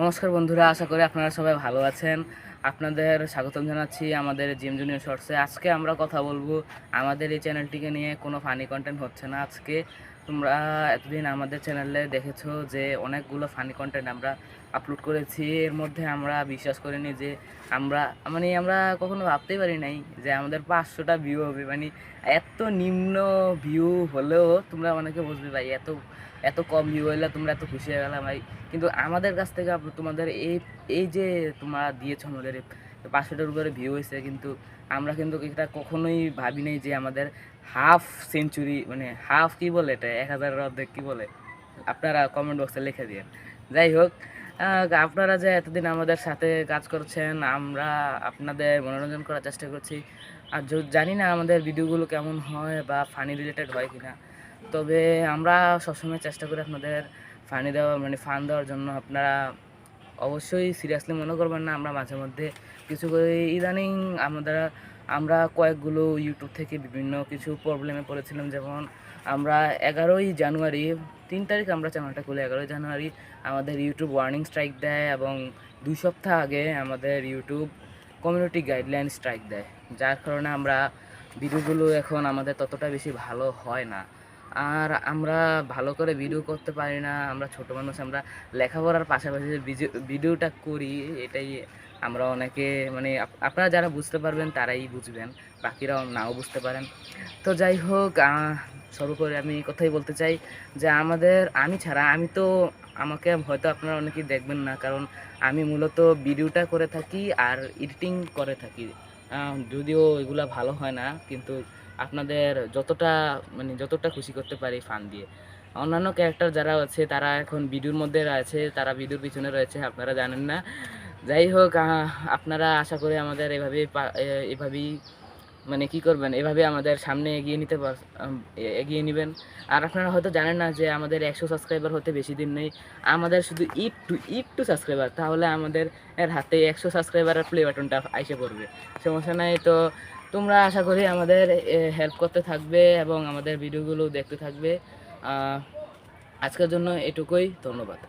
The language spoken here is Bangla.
নমস্কার বন্ধুরা, আশা করি আপনারা সবাই ভালো আছেন। আপনাদের স্বাগতম জানাচ্ছি আমাদের জিম জুনিয়র শর্টসে। আজকে আমরা কথা বলব আমাদের এই চ্যানেলটিকে নিয়ে। কোনো ফানি কন্টেন্ট হচ্ছে না আজকে। তোমরা এতদিন আমাদের চ্যানেলে দেখেছ যে অনেকগুলো ফানি কন্টেন্ট আমরা আপলোড করেছি। এর মধ্যে আমরা বিশ্বাস করিনি যে আমরা মানে আমরা কখনো ভাবতেই পারি নাই যে আমাদের পাঁচশোটা ভিউ হবে। মানে এত নিম্ন ভিউ হলেও তোমরা অনেকে বুঝবে ভাই, এত এত কম ভিউ হইলে তোমরা এত খুশি হয়ে গেলাম ভাই। কিন্তু আমাদের কাছ থেকে তোমাদের এই এই যে তোমরা দিয়েছ আমাদের পাঁচশোটার উপরে ভিউ হয়েছে কিন্তু আমরা কিন্তু এটা কখনোই ভাবি নাই যে আমাদের হাফ সেঞ্চুরি মানে হাফ কি বলে এটা? এক হাজারের অর্ধেক কী বলে? আপনারা কমেন্ট বক্সে লিখে দিন যাই হোক আপনারা যে এতদিন আমাদের সাথে কাজ করছেন, আমরা আপনাদের মনোরঞ্জন করার চেষ্টা করছি। আর জানি না আমাদের ভিডিওগুলো কেমন হয় বা ফানি রিলেটেড হয় কিনা তবে আমরা সবসময় চেষ্টা করি আপনাদের ফানি দেওয়া মানে ফান দেওয়ার জন্য। আপনারা অবশ্যই সিরিয়াসলি মনে করবেন না, আমরা মাঝে মধ্যে কিছু করে। ইদানিং আমাদের, আমরা কয়েকগুলো ইউটিউব থেকে বিভিন্ন কিছু প্রবলেমে পড়েছিলাম। যেমন আমরা এগারোই জানুয়ারি, তিন তারিখ আমরা চ্যানেলটা খুলে, এগারোই জানুয়ারি আমাদের ইউটিউব ওয়ার্নিং স্ট্রাইক দেয় এবং দুই সপ্তাহ আগে আমাদের ইউটিউব কমিউনিটি গাইডলাইন স্ট্রাইক দেয়। যার কারণে আমরা ভিডিওগুলো এখন আমাদের ততটা বেশি ভালো হয় না। আর আমরা ভালো করে ভিডিও করতে পারি না, আমরা ছোট মানুষ, আমরা লেখাপড়ার পাশাপাশি যে ভিডিও- ভিডিওটা করি, এটাই আমরা অনেকে মানে আপ- আপনারা যারা বুঝতে পারবেন তারাই বুঝবেন, বাকিরাও নাও বুঝতে পারেন। তো যাই হোক সর্বোপরি আমি কথাই বলতে চাই যে আমাদের, আমি ছাড়া, আমি তো আমাকে হয়তো আপনারা অনেকেই দেখবেন না, কারণ আমি মূলত ভিডিওটা করে থাকি আর এডিটিং করে থাকি। যদিও এগুলা ভালো হয় না, কিন্তু আপনাদের যতটা মানে যতটা খুশি করতে পারি ফান দিয়ে। অন্যান্য ক্যারেক্টার যারা আছে, তারা এখন ভিডিওর মধ্যে রয়েছে, তারা ভিডিওর পিছনে রয়েছে, আপনারা জানেন না। যাই হোক আপনারা আশা করি আমাদের এভাবেই এভাবেই মানে কি করবেন? এভাবে আমাদের সামনে এগিয়ে নিতে এগিয়ে নেবেন। আর আপনারা হয়তো জানেন না যে আমাদের একশো সাবস্ক্রাইবার হতে বেশি দিন নেই। আমাদের শুধু একটু একটু সাবস্ক্রাইবার তাহলে আমাদের এর হাতে একশো সাবস্ক্রাইবারের প্লে বাটনটা আইসে পড়বে। সমস্যা নাই তো, তোমরা আশা করি আমাদের হেল্প করতে থাকবে এবং আমাদের ভিডিওগুলো দেখতে থাকবে। আজকের জন্য এটুকুই, ধন্যবাদ।